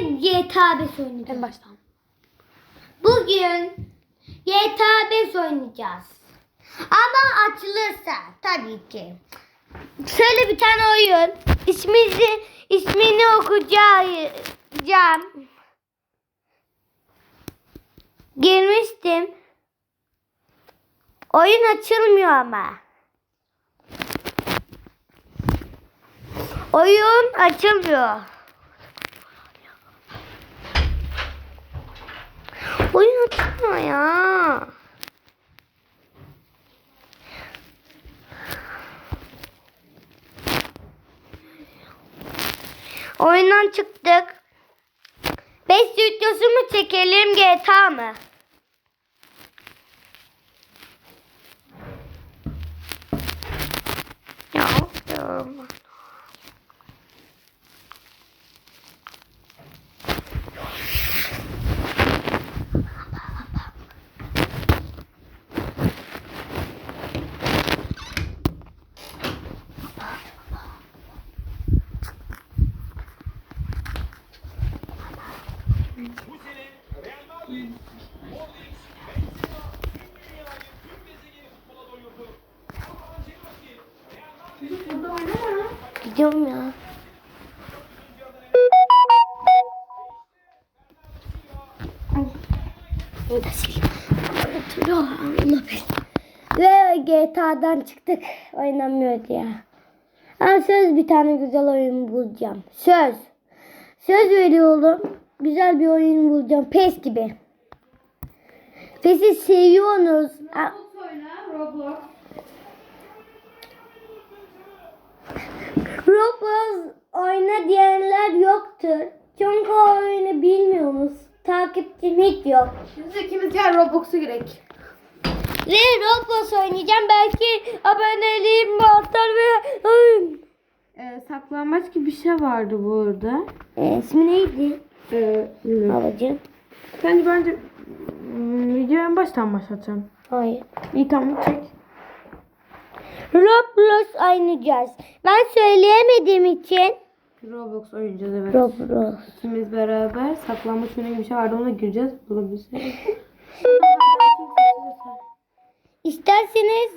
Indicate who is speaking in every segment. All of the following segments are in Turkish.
Speaker 1: GTA 5 oynayacağız.
Speaker 2: En baştan.
Speaker 1: Bugün GTA 5 oynayacağız. Ama açılırsa tabii ki. Şöyle bir tane oyun. İsmini, ismini okuyacağım. Girmiştim. Oyun açılmıyor ama. Oyun açılmıyor. Oyun açılmıyor ya. Oyundan çıktık. 5 videosu mu çekelim GTA mı? Ya, ya. Gidiyorum ya. Ve GTA'dan çıktık. Oynamıyor diye. Ama söz bir tane güzel oyun bulacağım. Söz. Söz veriyorum. Güzel bir oyun bulacağım. PES gibi. PES'i seviyorsunuz. A-
Speaker 2: Roblox.
Speaker 1: Roblox oyna diyenler yoktur. Çünkü o oyunu bilmiyoruz. Takipçim hiç yok.
Speaker 2: Biz ikimiz gel Roblox'a girek.
Speaker 1: Ve Roblox oynayacağım. Belki aboneliğim artar ve...
Speaker 2: Ee, saklanmaç gibi bir şey vardı burada.
Speaker 1: E, ismi neydi?
Speaker 2: Ee,
Speaker 1: Babacığım.
Speaker 2: Sence bence hmm, videoyu en baştan başlatacağım.
Speaker 1: Hayır.
Speaker 2: İyi tamam çek.
Speaker 1: Roblox oynayacağız. Ben söyleyemediğim için
Speaker 2: Roblox oynayacağız evet.
Speaker 1: Roblox.
Speaker 2: İkimiz beraber saklanmaç oyunu gibi bir şey vardı ona gireceğiz bulabilirsek.
Speaker 1: İsterseniz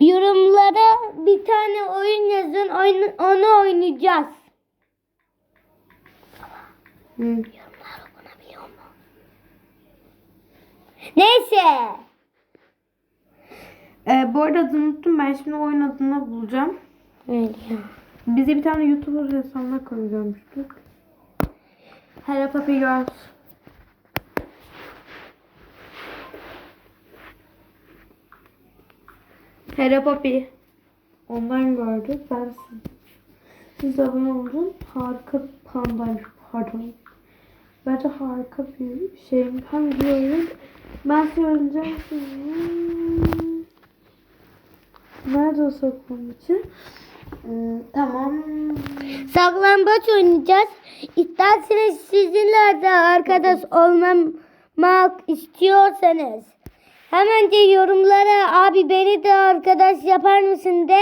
Speaker 1: yorumlara bir tane oyun yazın. Oyun, onu oynayacağız.
Speaker 2: Hı.
Speaker 1: Yorumlar okunabiliyor mu? Neyse.
Speaker 2: Ee, bu arada adını unuttum ben şimdi oyun adını bulacağım.
Speaker 1: Ya.
Speaker 2: Bize bir tane YouTuber hesabına koyacakmıştık. Hello Puppy Girls. Hello Puppy. Ondan gördük. Ben siz, abone olun. Harika pandaymış pardon. Bence harika bir şey. Hangi oyun? Ben söyleyeceğim size. Nerede o saklanmışı? Hmm, tamam.
Speaker 1: Saklambaç oynayacağız. İsterseniz sizinle de arkadaş olmamak istiyorsanız hemen de yorumlara abi beni de arkadaş yapar mısın de.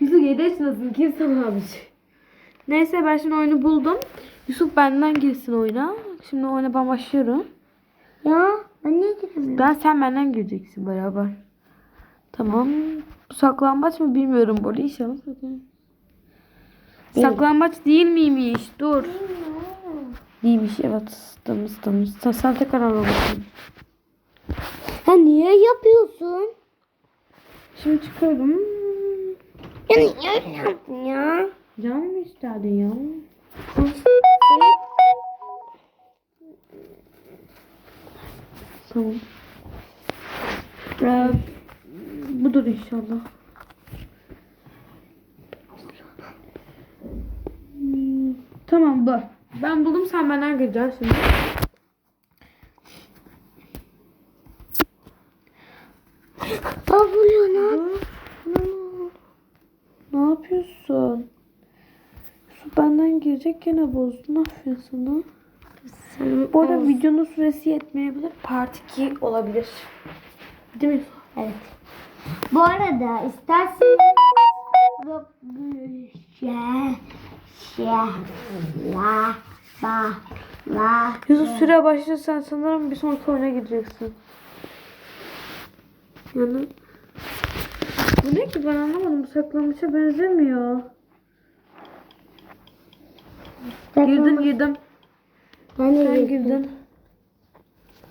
Speaker 2: Yusuf 7 yaşındasın. Kim sanarmış? Neyse ben şimdi oyunu buldum. Yusuf benden girsin oyuna. Şimdi oyuna ben başlıyorum.
Speaker 1: Ya ben ne dedim?
Speaker 2: Ben sen benden gireceksin beraber. Tamam. Bu saklambaç mı bilmiyorum bu arada. İnşallah saklambaç. Değil miymiş? Dur. Değilmiş evet. Tamam tamam. Sen, sen tekrar ara bakayım.
Speaker 1: Ha niye yapıyorsun?
Speaker 2: Şimdi çıkardım.
Speaker 1: Ya niye yaptın ya?
Speaker 2: Canım mı istedin ya? Tamam. Ee, budur inşallah. Hmm, Tamam bu. Ben buldum sen benden gireceksin.
Speaker 1: Abla ne
Speaker 2: Ne yapıyorsun? Su benden girecek gene bozdun. Ne yapıyorsun sana? Bu arada videonun süresi yetmeyebilir. Part 2 olabilir. Değil mi?
Speaker 1: Evet. Bu arada isterseniz. La. La. La.
Speaker 2: Yusuf süre başlıyor sen sanırım bir sonraki oyuna gideceksin. Yani bu ne ki ben anlamadım bu saklanmışa benzemiyor. Girdim girdim.
Speaker 1: Ben de
Speaker 2: Sen
Speaker 1: girdim.
Speaker 2: girdin.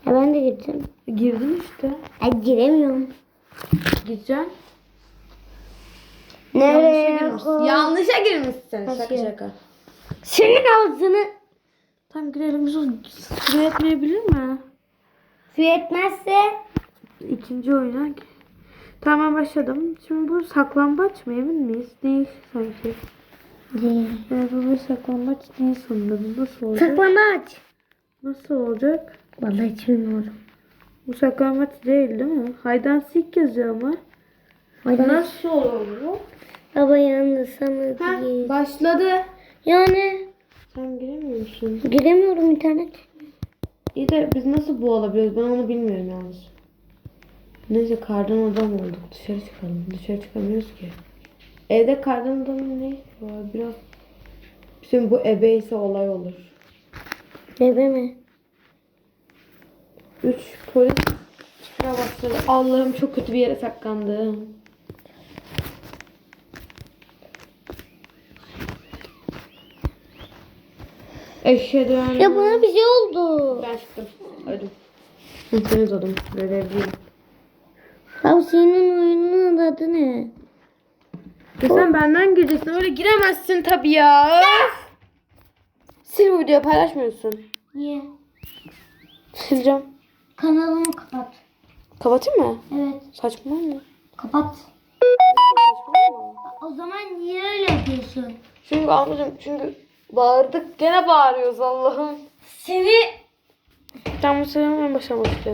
Speaker 1: Ya ben de girdim.
Speaker 2: Girdin işte.
Speaker 1: Ay giremiyorum.
Speaker 2: Gideceksin.
Speaker 1: Nereye
Speaker 2: girmişsin.
Speaker 1: koy-
Speaker 2: Yanlışa girmişsin.
Speaker 1: Nasıl
Speaker 2: Şaka
Speaker 1: ya?
Speaker 2: şaka.
Speaker 1: Senin ağzını
Speaker 2: Tamam girelim. Süre etmeyebilir mi?
Speaker 1: su etmezse
Speaker 2: İkinci oyuna. Tamam başladım. Şimdi bu saklambaç mı emin miyiz? Değil sanki. Bu bir saklambaç değil sanırım. Nasıl olacak?
Speaker 1: Saklambaç.
Speaker 2: Nasıl olacak?
Speaker 1: Vallahi hiç bilmiyorum.
Speaker 2: Bu saklambaç değil değil mi? Haydan sik yazıyor ama.
Speaker 1: Hadi
Speaker 2: Nasıl olur bu?
Speaker 1: Baba yalnız sana
Speaker 2: Ha,
Speaker 1: değil.
Speaker 2: başladı.
Speaker 1: Yani
Speaker 2: Sen giremiyor musun?
Speaker 1: giremiyorum internet.
Speaker 2: İyi de biz nasıl bu olabiliyoruz? Ben onu bilmiyorum yalnız. Neyse kardan adam olduk. Dışarı çıkalım. Dışarı çıkamıyoruz ki. Evde kardan adamın ne var? Biraz... Şimdi bu ebe ise olay olur.
Speaker 1: Bebe mi?
Speaker 2: Üç polis çıkmaya başladı. Allah'ım çok kötü bir yere saklandım. Eşhedü en
Speaker 1: Ya bana bir şey oldu.
Speaker 2: Ben çıktım. Öldüm. Hırsınız oldum. Görevliyim.
Speaker 1: Ya senin oyunun
Speaker 2: sen benden gireceksin. Öyle giremezsin tabii ya. Sil bu videoyu paylaşmıyorsun.
Speaker 1: Niye?
Speaker 2: Sileceğim.
Speaker 1: Kanalımı kapat.
Speaker 2: Kapatayım mı?
Speaker 1: Evet.
Speaker 2: Saçmalama.
Speaker 1: Kapat.
Speaker 2: Saçmalama.
Speaker 1: O zaman niye öyle yapıyorsun?
Speaker 2: Çünkü ablacığım çünkü bağırdık. Gene bağırıyoruz Allah'ım.
Speaker 1: Seni
Speaker 2: Tamam bu sefer ben başlamak istiyorum.